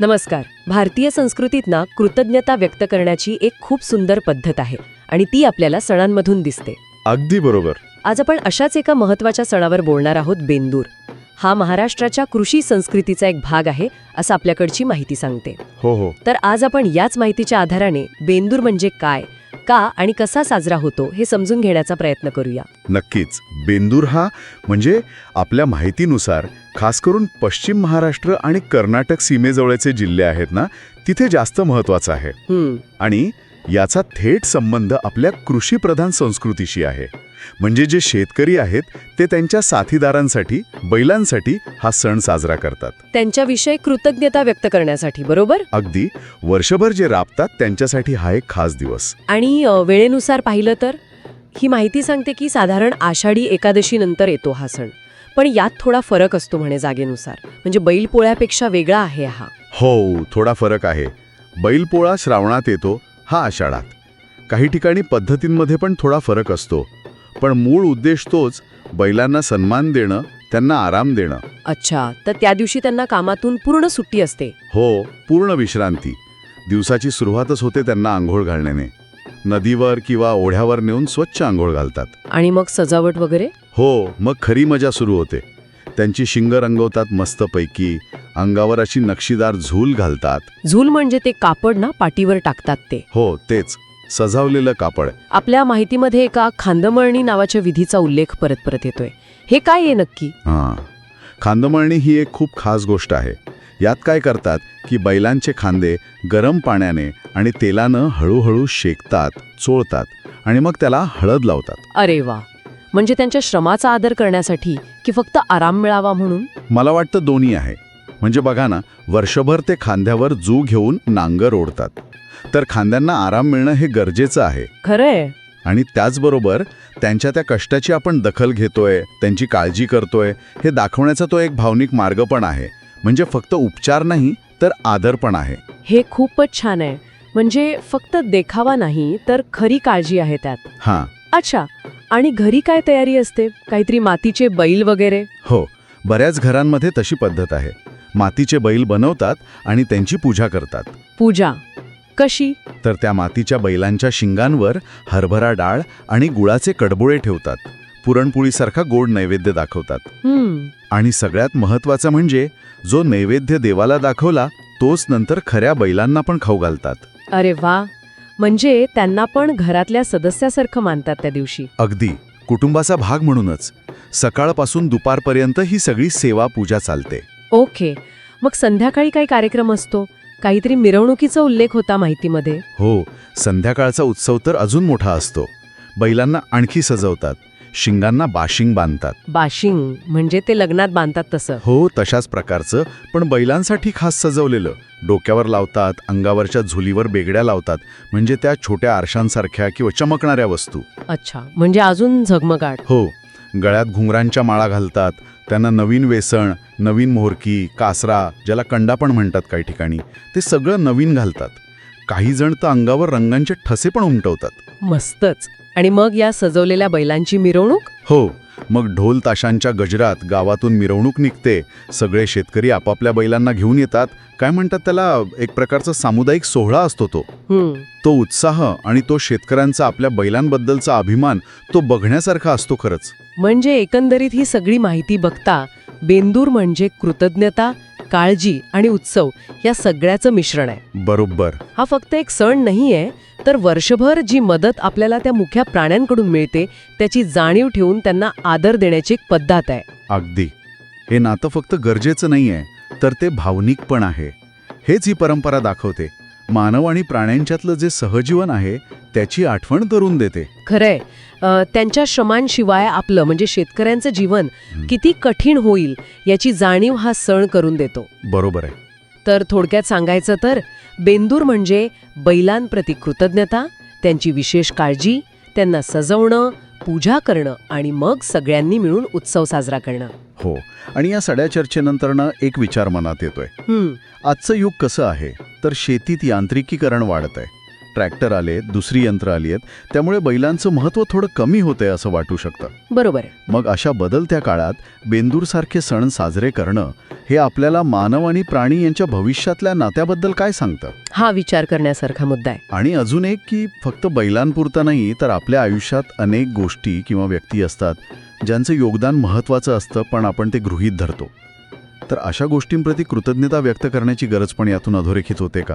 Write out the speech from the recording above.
नमस्कार. भारतीय संस्कृतीत ना कृतज्ञता व्यक्त करण्याची एक खूप सुंदर पद्धत आहे आणि ती आपल्याला सणांमधून दिसते. अगदी बरोबर. आज आपण अशाच एका महत्त्वाच्या सणावर बोलणार आहोत बेंदूर. हा महाराष्ट्राच्या कृषी संस्कृतीचा एक भाग आहे असं आपल्याकडची माहिती सांगते. हो हो. तर आज आपण याच माहितीच्या आधाराने बेंदूर म्हणजे काय का आणि कसा साजरा होतो हे समजून घेण्याचा प्रयत्न करूया. नक्कीच. बेंदूर हा म्हणजे आपल्या माहितीनुसार खास करून पश्चिम महाराष्ट्र आणि कर्नाटक सीमेजवळचे जिल्हे आहेत ना तिथे जास्त महत्त्वाचा आहे. आणि याचा थेट संबंध आपल्या कृषीप्रधान संस्कृतीशी आहे. म्हणजे जे शेतकरी आहेत ते त्यांच्या साथीदारांसाठी बैलांसाठी हा सण साजरा करतात. त्यांच्याविषयी कृतज्ञता व्यक्त करण्यासाठी बरोबर? अगदी. वर्षभर जे राबतात त्यांच्यासाठी हा एक खास दिवस. आणि अ, वेळेनुसार पाहिलं तर? ही माहिती सांगते की साधारण आषाढी एकादशी नंतर येतो हा सण. पण यात थोडा फरक असतो म्हणे जागेनुसार. म्हणजे बैलपोळ्यापेक्षा वेगळा आहे हा. हो थोडा फरक आहे. बैलपोळा श्रावणात येतो हा आषाढात. काही ठिकाणी पद्धतींमध्ये पण थोडा फरक असतो. पण मूळ उद्देश तोच बैलांना सन्मान देणं त्यांना आराम देणं. अच्छा तर त्या दिवशी त्यांना कामातून पूर्ण सुट्टी असते. हो पूर्ण विश्रांती. दिवसाची सुरुवातच होते त्यांना आंघोळ घालण्याने. नदीवर किंवा ओढ्यावर नेऊन स्वच्छ आंघोळ घालतात. आणि मग सजावट वगैरे? हो मग खरी मजा सुरू होते. त्यांची शिंग रंगवतात मस्तपैकी अंगावर अशी नक्षीदार झूल घालतात. झूल म्हणजे ते कापड ना पाठीवर टाकतात ते. हो तेच. सजावलेलं कापड. आपल्या माहितीमध्ये एका खांदमळणी नावाच्या विधीचा उल्लेख परत परत येतोय. हे काय आहे नक्की? हां. खांदमळणी ही एक खूप खास गोष्ट आहे. यात काय करतात की बैलांचे खांदे गरम पाण्याने आणि तेलानं हळूहळू शेकतात चोळतात आणि मग त्याला हळद लावतात. अरे वा. म्हणजे त्यांच्या श्रमाचा आदर करण्यासाठी की फक्त आराम मिळावा म्हणून? मला वाटतं दोन्ही आहे. म्हणजे बघा ना वर्षभर ते खांद्यावर जू घेऊन नांगर ओढतात. तर खांद्यांना आराम मिळणं हे गरजेचं आहे. खरंय. आणि त्याचबरोबर त्यांच्या त्या कष्टाची आपण दखल घेतोय त्यांची काळजी करतोय हे दाखवण्याचा तो एक भावनिक मार्ग पण आहे. म्हणजे फक्त उपचार नाही तर आदर पण आहे. हे खूपच छान आहे. म्हणजे फक्त देखावा नाही तर खरी काळजी आहे त्यात. हां. अच्छा आणि घरी काय तयारी असते? काहीतरी मातीचे बैल वगैरे? हो बऱ्याच घरांमध्ये तशी पद्धत आहे. मातीचे बैल बनवतात आणि त्यांची पूजा करतात. पूजा. कशी? तर त्या मातीच्या बैलांच्या शिंगांवर हरभरा डाळ आणि गुळाचे कडबोळे ठेवतात. पुरणपोळीसारखा गोड नैवेद्य दाखवतात. हम्म. आणि सगळ्यात महत्वाचं म्हणजे जो नैवेद्य देवाला दाखवला तोच नंतर खऱ्या बैलांना पण खाऊ घालतात. अरे वा. म्हणजे त्यांना पण घरातल्या सदस्यासारखं मानतात त्या दिवशी. अगदी. कुटुंबाचा भाग म्हणूनच. सकाळपासून दुपारपर्यंत ही सगळी सेवा पूजा चालते. ओके. मग संध्याकाळी काही कार्यक्रम असतो? काहीतरी मिरवणुकीचा उल्लेख होता माहितीमध्ये. हो संध्याकाळचा उत्सव तर अजून मोठा असतो. बैलांना आणखी सजवतात शिंगांना बाशिंग बांधतात. बाशिंग म्हणजे ते लग्नात बांधतात तसं. हो तशाच प्रकारचं पण बैलांसाठी खास सजवलेलं. डोक्यावर लावतात अंगावरच्या झुलीवर बेगड्या लावतात म्हणजे त्या छोट्या आरशांसारख्या किंवा चमकणाऱ्या वस्तू. अच्छा म्हणजे अजून झगमगाट. हो गळ्यात घुंगरांच्या माळा घालतात त्यांना नवीन वेसण नवीन मोहरकी कासरा ज्याला कंडा पण म्हणतात काही ठिकाणी ते सगळं नवीन घालतात. काही जण तर अंगावर रंगांचे ठसे पण उमटवतात. मस्तच. आणि मग या सजवलेल्या बैलांची मिरवणूक? हो. मग ढोल ताशांच्या गजरात गावातून मिरवणूक निघते. सगळे शेतकरी आपापल्या बैलांना घेऊन येतात. काय म्हणतात त्याला? एक प्रकारचा सामुदायिक सोहळा असतो तो. तो उत्साह आणि तो शेतकऱ्यांचा आपल्या बैलांबद्दलचा अभिमान तो बघण्यासारखा असतो खरंच. म्हणजे एकंदरीत ही सगळी माहिती बघता बेंदूर म्हणजे कृतज्ञता काळजी आणि उत्सव या सगळ्याचं मिश्रण आहे. बरोबर. हा फक्त एक सण नाहीये तर वर्षभर जी मदत आपल्याला त्या मुख्या प्राण्यांकडून मिळते त्याची जाणीव ठेवून त्यांना आदर देण्याची एक पद्धत आहे. अगदी. हे नातं फक्त गरजेचं नाही आहे तर ते भावनिक पण आहे. हेच ही परंपरा दाखवते. मानव आणि प्राण्यांच्यातलं जे सहजीवन आहे त्याची आठवण करून देते. खरंय. अ, त्यांच्या श्रमांशिवाय आपलं म्हणजे शेतकऱ्यांचं जीवन किती कठीण होईल याची जाणीव हा सण करून देतो. बरोबर आहे. तर थोडक्यात सांगायचं तर बेंदूर म्हणजे बैलांप्रती कृतज्ञता त्यांची विशेष काळजी त्यांना सजवणं पूजा करणं आणि मग सगळ्यांनी मिळून उत्सव साजरा करणं. हो आणि या सगळ्या चर्चेनंतरनं एक विचार मनात येतोय. आजचं युग कसं आहे? तर शेतीत यांत्रिकीकरण वाढत आहे ट्रॅक्टर आले दुसरी यंत्र आली आहेत त्यामुळे बैलांचं महत्त्व थोडं कमी होतंय असं वाटू शकतं. बरोबर मग अशा बदलत्या काळात बेंदूरसारखे सण साजरे करणं हे आपल्याला मानव आणि प्राणी यांच्या भविष्यातल्या नात्याबद्दल काय सांगतं? हा विचार करण्यासारखा मुद्दा आहे. आणि अजून एक की फक्त बैलांपुरता नाही तर आपल्या आयुष्यात अनेक गोष्टी किंवा व्यक्ती असतात ज्यांचं योगदान महत्त्वाचं असतं पण आपण ते गृहीत धरतो. तर अशा गोष्टींप्रती कृतज्ञता व्यक्त करण्याची गरज पण यातून अधोरेखित होते का?